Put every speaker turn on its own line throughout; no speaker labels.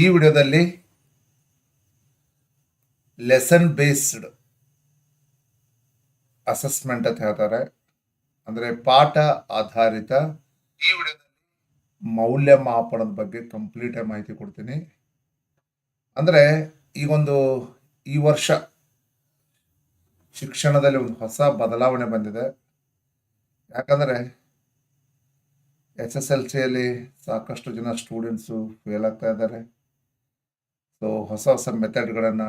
ಈ ವಿಡಿಯೋದಲ್ಲಿ lesson based assessment ಅಂತ ಹೇಳ್ತಾರೆ. ಅಂದ್ರೆ ಪಾಠ ಆಧಾರಿತ ಈ ವಿಡಿಯೋದಲ್ಲಿ ಮೌಲ್ಯಮಾಪನದ ಬಗ್ಗೆ ಕಂಪ್ಲೀಟ್ ಮಾಹಿತಿ ಕೊಡ್ತೀನಿ. ಅಂದ್ರೆ ಈಗೊಂದು ಈ ವರ್ಷ ಶಿಕ್ಷಣದಲ್ಲಿ ಒಂದು ಹೊಸ ಬದಲಾವಣೆ ಬಂದಿದೆ. ಯಾಕಂದ್ರೆ ಎಸ್ ಎಸ್ ಎಲ್ ಸಿಯಲ್ಲಿ ಸಾಕಷ್ಟು ಜನ ಸ್ಟೂಡೆಂಟ್ಸು ಫೇಲ್ ಆಗ್ತಾ ಇದ್ದಾರೆ. ಸೊ ಹೊಸ ಹೊಸ ಮೆಥಡ್ಗಳನ್ನು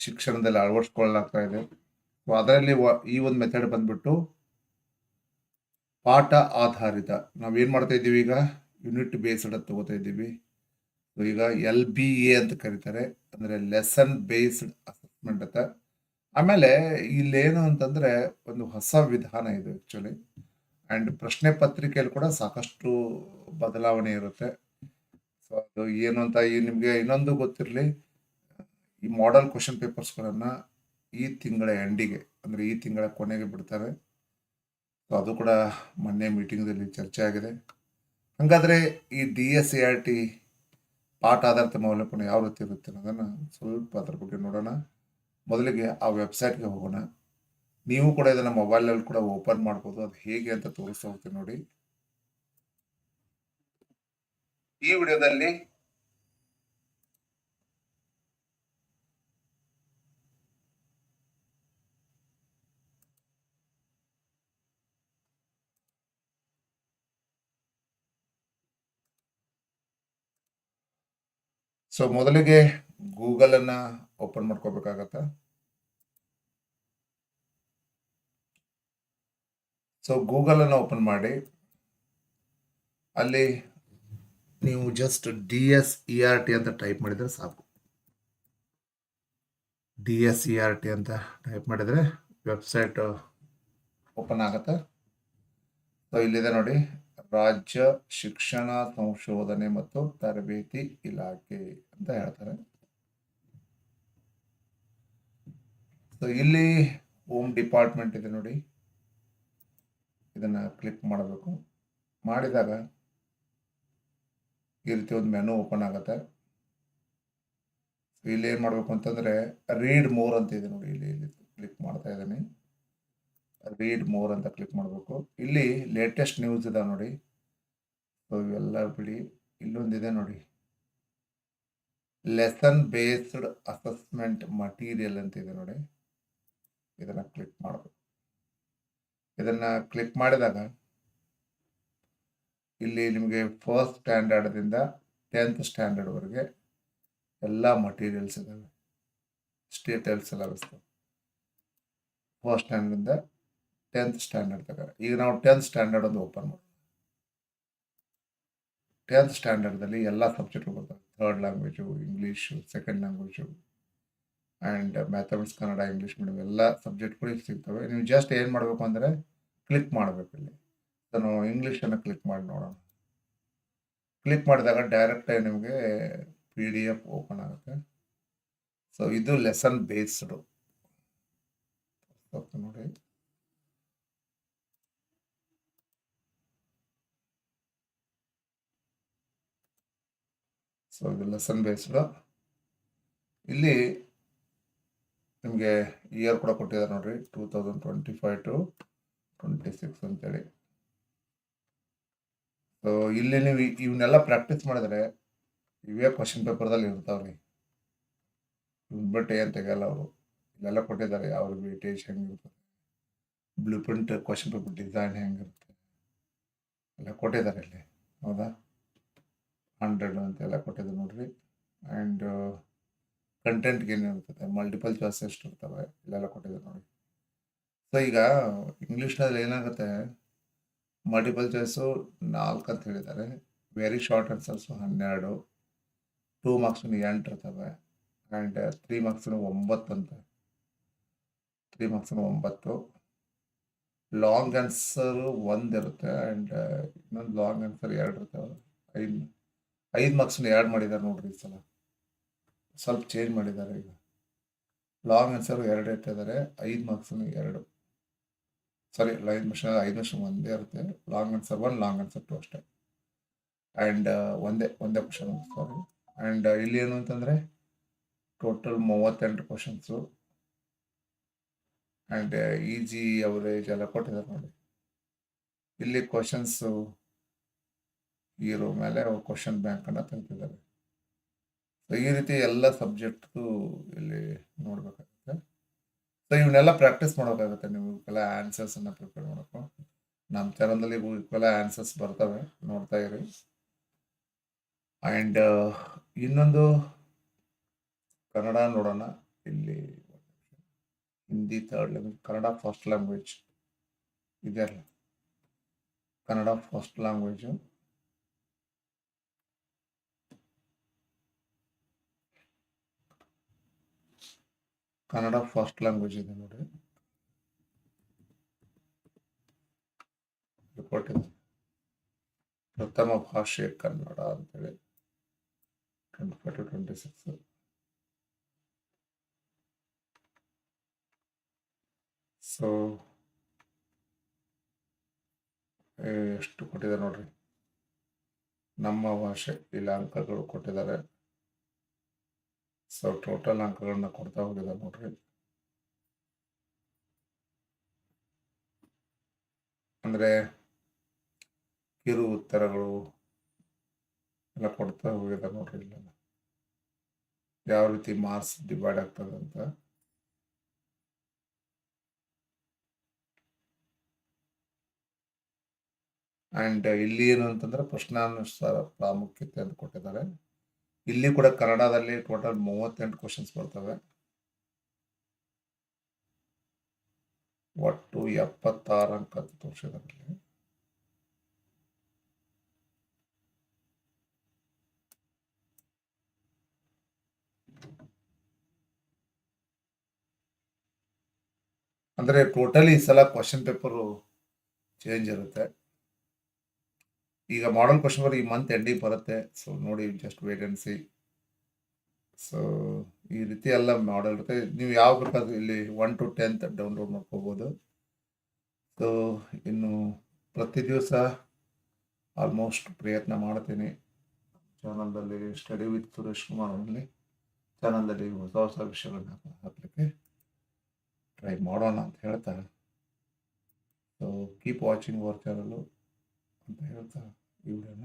ಶಿಕ್ಷಣದಲ್ಲಿ ಅಳವಡಿಸ್ಕೊಳ್ಳಲಾಗ್ತಾ ಇದೆ. ಸೊ ಅದರಲ್ಲಿ ಈ ಒಂದು ಮೆಥಡ್ ಬಂದ್ಬಿಟ್ಟು ಪಾಠ ಆಧಾರಿತ. ನಾವೇನು ಮಾಡ್ತಾ ಇದ್ದೀವಿ ಈಗ? ಯೂನಿಟ್ ಬೇಸ್ಡ್ ಅಂತ ತಗೋತಾ ಇದ್ದೀವಿ. ಈಗ ಎಲ್ ಬಿ ಎ ಅಂತ ಕರೀತಾರೆ. ಅಂದರೆ ಲೆಸನ್ ಬೇಸ್ಡ್ ಅಸೆಸ್ಮೆಂಟ್ ಅಂತ. ಆಮೇಲೆ ಇಲ್ಲೇನು ಅಂತಂದ್ರೆ ಒಂದು ಹೊಸ ವಿಧಾನ ಇದು ಆಕ್ಚುಲಿ ಅಂಡ್ ಪ್ರಶ್ನೆ ಪತ್ರಿಕೆಯಲ್ಲಿ ಕೂಡ ಸಾಕಷ್ಟು ಬದಲಾವಣೆ ಇರುತ್ತೆ. ಸೊ ಅದು ಏನು ಅಂತ ಈ ನಿಮಗೆ ಇನ್ನೊಂದು ಗೊತ್ತಿರಲಿ. ಈ ಮಾಡೆಲ್ ಕ್ವಶನ್ ಪೇಪರ್ಸ್ಗಳನ್ನು ಈ ತಿಂಗಳ ಎಂಡಿಗೆ ಅಂದರೆ ಈ ತಿಂಗಳ ಕೊನೆಗೆ ಬಿಡ್ತಾರೆ. ಸೊ ಅದು ಕೂಡ ಮೊನ್ನೆ ಮೀಟಿಂಗ್ದಲ್ಲಿ ಚರ್ಚೆ ಆಗಿದೆ. ಹಾಗಾದ್ರೆ ಈ D S C R T ಪಾಠ ಆಧಾರಿತ ಮೌಲ್ಯಪನ ಯಾವ ರೀತಿ ಇರುತ್ತೆ ಅನ್ನೋದನ್ನು ಸ್ವಲ್ಪ ಅದ್ರ ಬಗ್ಗೆ ನೋಡೋಣ. ಮೊದಲಿಗೆ ಆ ವೆಬ್ಸೈಟ್ಗೆ ಹೋಗೋಣ. ನೀವು ಕೂಡ ಇದನ್ನ ಮೊಬೈಲಲ್ಲಿ ಕೂಡ ಓಪನ್ ಮಾಡ್ಬೋದು. ಅದು ಹೇಗೆ ಅಂತ ತೋರಿಸ್ತಾ ಹೋಗ್ತೀನಿ ನೋಡಿ. ಈ ವಿಡಿಯೋದಲ್ಲಿ ಸೊ ಮೊದಲಿಗೆ ಗೂಗಲ್ ಅನ್ನ ಓಪನ್ ಮಾಡ್ಕೋಬೇಕಾಗತ್ತ? ಸೊ ಗೂಗಲ್ ಅನ್ನ ಓಪನ್ ಮಾಡಿ. ಅಲ್ಲಿ ನೀವು just D S E R T ಅಂತ ಟೈಪ್ ಮಾಡಿದ್ರೆ ಸಾಕು. D S E R T ಅಂತ ಟೈಪ್ ಮಾಡಿದ್ರೆ ವೆಬ್ಸೈಟ್ ಓಪನ್ ಆಗತ್ತೆ. ಸೊ ಇಲ್ಲಿದೆ ನೋಡಿ. ರಾಜ್ಯ ಶಿಕ್ಷಣ ಸಂಶೋಧನೆ ಮತ್ತು ತರಬೇತಿ ಇಲಾಖೆ ಅಂತ ಹೇಳ್ತಾರೆ. ಸೊ ಇಲ್ಲಿ ಹೋಮ್ ಡಿಪಾರ್ಟ್ಮೆಂಟ್ ಇದೆ ನೋಡಿ. ಇದನ್ನ ಕ್ಲಿಕ್ ಮಾಡಬೇಕು. ಮಾಡಿದಾಗ ಈ ರೀತಿ ಒಂದು ಮೆನು ಓಪನ್ ಆಗುತ್ತೆ. ಇಲ್ಲಿ ಏನು ಮಾಡಬೇಕು ಅಂತಂದರೆ ರೀಡ್ ಮೋರ್ ಅಂತ ಇದೆ ನೋಡಿ. ಇಲ್ಲಿ ಇಲ್ಲಿ ಕ್ಲಿಕ್ ಮಾಡ್ತಾ ಇದ್ದೀನಿ. ರೀಡ್ ಮೋರ್ ಅಂತ ಕ್ಲಿಕ್ ಮಾಡಬೇಕು. ಇಲ್ಲಿ ಲೇಟೆಸ್ಟ್ ನ್ಯೂಸ್ ಇದೆ ನೋಡಿ. ಸೊ ಇವೆಲ್ಲ ಬಿಡಿ. ಇಲ್ಲೊಂದಿದೆ ನೋಡಿ. ಲೆಸನ್ ಬೇಸ್ಡ್ ಅಸೆಸ್ಮೆಂಟ್ ಮಟೀರಿಯಲ್ ಅಂತ ಇದೆ ನೋಡಿ. ಇದನ್ನು ಕ್ಲಿಕ್ ಮಾಡಬೇಕು. ಇದನ್ನ ಕ್ಲಿಕ್ ಮಾಡಿದಾಗ ಇಲ್ಲಿ ನಿಮಗೆ ಫಸ್ಟ್ ಸ್ಟ್ಯಾಂಡರ್ಡ್ದಿಂದ ಟೆಂತ್ ಸ್ಟ್ಯಾಂಡರ್ಡ್ವರೆಗೆ ಎಲ್ಲ ಮಟೀರಿಯಲ್ಸ್ ಇದಾವೆ. ಸ್ಟೇಟ್ ಬರ್ತವೆ ಫಸ್ಟ್ ಸ್ಟ್ಯಾಂಡರ್ಡಿಂದ ಟೆಂತ್ ಸ್ಟ್ಯಾಂಡರ್ಡ್ ತಗ ಈಗ ನಾವು ಟೆಂತ್ ಸ್ಟ್ಯಾಂಡರ್ಡ್ ಒಂದು ಓಪನ್ ಮಾಡೋಣ. ಟೆಂತ್ ಸ್ಟ್ಯಾಂಡರ್ಡ್ದಲ್ಲಿ ಎಲ್ಲ ಸಬ್ಜೆಕ್ಟ್ಗಳು ಬರ್ತವೆ. Third language English second language and mathematics Kannada English medium ಎಲ್ಲ ಸಬ್ಜೆಕ್ಟ್ಗಳು ಇಲ್ಲಿ ಸಿಗ್ತವೆ. ನೀವು ಜಸ್ಟ್ ಏನು ಮಾಡಬೇಕು ಅಂದರೆ ಕ್ಲಿಕ್ ಮಾಡಬೇಕು ಇಲ್ಲಿ. ನಾನು ಇಂಗ್ಲೀಷನ್ನು ಕ್ಲಿಕ್ ಮಾಡಿ ನೋಡೋಣ. ಕ್ಲಿಕ್ ಮಾಡಿದಾಗ ಡೈರೆಕ್ಟಾಗಿ ನಿಮಗೆ ಪಿ ಡಿ ಎಫ್ ಓಪನ್ ಆಗುತ್ತೆ. ಸೊ ಇದು ಲೆಸನ್ ಬೇಸ್ಡು ನೋಡಿ. ಸೊ ಇದು ಲೆಸನ್ ಬೇಸ್ಡು ಇಲ್ಲಿ ನಿಮಗೆ ಇಯರ್ ಕೂಡ ಕೊಟ್ಟಿದ್ದಾರೆ ನೋಡ್ರಿ two thousand twenty five to twenty six ಅಂತೇಳಿ. ಸೊ ಇಲ್ಲಿ ನೀವು ಇವನ್ನೆಲ್ಲ ಪ್ರಾಕ್ಟೀಸ್ ಮಾಡಿದ್ರೆ ಇವೇ ಕ್ವಶನ್ ಪೇಪರ್ದಲ್ಲಿ ಇರ್ತಾವ್ರಿ. ಇವ್ನ ಬಿಟ್ಟು ಏನು ತೆಗೆಯಲ್ಲ ಅವರು. ಇಲ್ಲೆಲ್ಲ ಕೊಟ್ಟಿದ್ದಾರೆ ಯಾವ ವೇಟೇಜ್ ಹೆಂಗಿರ್ತದೆ blue print question paper design ಹೆಂಗಿರುತ್ತೆ. ಎಲ್ಲ ಕೊಟ್ಟಿದ್ದಾರೆ ಇಲ್ಲಿ. ಹೌದಾ? ಹಂಡ್ರೆಡ್ ಅಂತೆಲ್ಲ ಕೊಟ್ಟಿದ್ದಾರೆ ನೋಡಿರಿ. ಆ್ಯಂಡ್ ಕಂಟೆಂಟ್ಗೆ ಇರ್ತದೆ ಮಲ್ಟಿಪಲ್ ಚಾಯ್ಸ್ ಎಷ್ಟು ಇರ್ತವೆ ಇಲ್ಲೆಲ್ಲ ಕೊಟ್ಟಿದ್ದಾರೆ ನೋಡಿ. ಸೊ ಈಗ ಇಂಗ್ಲೀಷ್ನಲ್ಲಿ ಏನಾಗುತ್ತೆ? ಮಲ್ಟಿಪಲ್ ಚಾಯ್ಸು ನಾಲ್ಕು ಅಂತ ಹೇಳಿದ್ದಾರೆ. ವೆರಿ ಶಾರ್ಟ್ ಆನ್ಸರ್ಸು ಹನ್ನೆರಡು. ಟೂ ಮಾರ್ಕ್ಸ್ನು ಎಂಟು ಇರ್ತವೆ. ಆ್ಯಂಡ್ ತ್ರೀ ಮಾರ್ಕ್ಸ್ನು ಒಂಬತ್ತು ಅಂತ. ತ್ರೀ ಮಾರ್ಕ್ಸ್ನು ಒಂಬತ್ತು. ಲಾಂಗ್ ಆನ್ಸರ್ ಒಂದು ಇರುತ್ತೆ. ಆ್ಯಂಡ್ ಇನ್ನೊಂದು ಲಾಂಗ್ ಆನ್ಸರ್ ಎರಡು ಇರ್ತವೆ. ಐದು ಐದು ಮಾರ್ಕ್ಸ್ನ ಎರಡು ಮಾಡಿದ್ದಾರೆ ನೋಡ್ರಿ ಈ ಸಲ. ಸ್ವಲ್ಪ ಚೇಂಜ್ ಮಾಡಿದ್ದಾರೆ ಈಗ. ಲಾಂಗ್ ಆನ್ಸರ್ ಎರಡು ಇಟ್ಟಿದ್ದಾರೆ ಐದು ಮಾರ್ಕ್ಸನ್ನು ಎರಡು. ಸಾರಿ ಐದು ನಿಮಿಷ ಐದು ನಿಮಿಷ ಒಂದೇ ಇರುತ್ತೆ. Long answer one long answer two ಅಷ್ಟೇ. ಆ್ಯಂಡ್ ಒಂದೇ ಒಂದೇ ಕ್ವಶನ್ ಸಾರಿ ಆ್ಯಂಡ್ ಇಲ್ಲಿ ಏನು ಅಂತಂದರೆ ಟೋಟಲ್ ಮೂವತ್ತೆಂಟು ಕ್ವಶನ್ಸು ಆ್ಯಂಡ್ ಈಜಿ ಅವರೇಜ್ ಎಲ್ಲ ಕೊಟ್ಟಿದ್ದಾರೆ ನೋಡಿ. ಇಲ್ಲಿ ಕ್ವಶನ್ಸು ಇರೋ ಮೇಲೆ ಕ್ವಶನ್ ಬ್ಯಾಂಕನ್ನು ತೆಗೆದಿದ್ದಾರೆ ಈ ರೀತಿ ಎಲ್ಲ ಸಬ್ಜೆಕ್ಟ್ದು ಇಲ್ಲಿ ನೋಡಬೇಕಾಗುತ್ತೆ. ಸೊ ಇವನ್ನೆಲ್ಲ ಪ್ರಾಕ್ಟೀಸ್ ಮಾಡೋಕ್ಕಾಗುತ್ತೆ ನೀವು ಇವಕ್ಕೆಲ್ಲ ಆನ್ಸರ್ಸನ್ನು ಪ್ರಿಪೇರ್ ಮಾಡೋಕ್ಕೂ. ನಮ್ಮ ಚಾನಲ್ನಲ್ಲಿ ಇವಕ್ಕೆಲ್ಲ ಆನ್ಸರ್ಸ್ ಬರ್ತವೆ, ನೋಡ್ತಾ ಇರಿ. ಆ್ಯಂಡ್ ಇನ್ನೊಂದು ಕನ್ನಡ ನೋಡೋಣ. ಇಲ್ಲಿ Hindi third language Kannada first language ಇದೆ ಅಲ್ಲ? Kannada first language Kannada first language ಇದೆ ನೋಡಿ. ರಿಪೋರ್ಟ್ ಪ್ರಥಮ ಭಾಷೆ ಕನ್ನಡ ಅಂತೇಳಿ. Twenty five to twenty six so ಎಷ್ಟು ಕೊಟ್ಟಿದ್ದಾರೆ ನೋಡ್ರಿ. ನಮ್ಮ ಭಾಷೆ ಇಲ್ಲಿ ಅಂಕಗಳು ಕೊಟ್ಟಿದ್ದಾರೆ. ಸೊ ಟೋಟಲ್ ಅಂಕಗಳನ್ನ ಕೊಡ್ತಾ ಹೋಗಿದ್ದಾರೆ ನೋಡ್ರಿ. ಅಂದ್ರೆ ಕಿರು ಉತ್ತರಗಳು ಎಲ್ಲ ಕೊಡ್ತಾ ಹೋಗಿದ್ದಾರೆ ನೋಡ್ರಿ ಇಲ್ಲ ಯಾವ ರೀತಿ ಮಾರ್ಕ್ಸ್ ಡಿವೈಡ್ ಆಗ್ತದೆ ಅಂತ. ಆ್ಯಂಡ್ ಇಲ್ಲಿ ಏನು ಅಂತಂದ್ರೆ ಪ್ರಶ್ನಾನುಸಾರ ಪ್ರಾಮುಖ್ಯತೆ ಅಂತ ಕೊಟ್ಟಿದ್ದಾರೆ. ಇಲ್ಲಿ ಕೂಡ ಕನ್ನಡದಲ್ಲಿ ಟೋಟಲ್ ಮೂವತ್ತೆಂಟು ಕ್ವಶನ್ಸ್ ಬರ್ತವೆ. ಒಟ್ಟು ಎಪ್ಪತ್ತಾರು ಅಂಕ ಇಲ್ಲಿ ಅಂದರೆ ಟೋಟಲಿ ಈ ಸಲ ಕ್ವಶನ್ ಪೇಪರು ಚೇಂಜ್ ಇರುತ್ತೆ. ಈಗ ಮಾಡಲ್ ಕ್ವಶನ್ ಬರೋ ಈ ಮಂತ್ ಎಂಡಿಂಗ್ ಬರುತ್ತೆ. ಸೊ ನೋಡಿ just wait and see so ಈ ರೀತಿ ಎಲ್ಲ ಮಾಡಲ್ ಇರುತ್ತೆ. ನೀವು ಯಾವ ಬೇಕಾದ್ರೂ ಇಲ್ಲಿ ಒನ್ ಟು ಟೆಂತ್ ಡೌನ್ಲೋಡ್ ಮಾಡ್ಕೋಬೋದು. ಸೊ ಇನ್ನು ಪ್ರತಿ ದಿವಸ ಆಲ್ಮೋಸ್ಟ್ ಪ್ರಯತ್ನ ಮಾಡ್ತೀನಿ. ಚಾನಲ್ದಲ್ಲಿ ಸ್ಟಡಿ ವಿತ್ ಸುರೇಶ್ ಕುಮಾರ್ ಅವರಲ್ಲಿ. ಚಾನಲ್ದಲ್ಲಿ ಹೊಸ ಹೊಸ ವಿಷಯಗಳನ್ನ ಹಾಕಲಿಕ್ಕೆ ಟ್ರೈ ಮಾಡೋಣ ಅಂತ ಹೇಳ್ತಾರೆ so keep watching our channel ಅಂತ ಹೇಳ್ತಾ. ಈ ವಿಡಿಯೋನ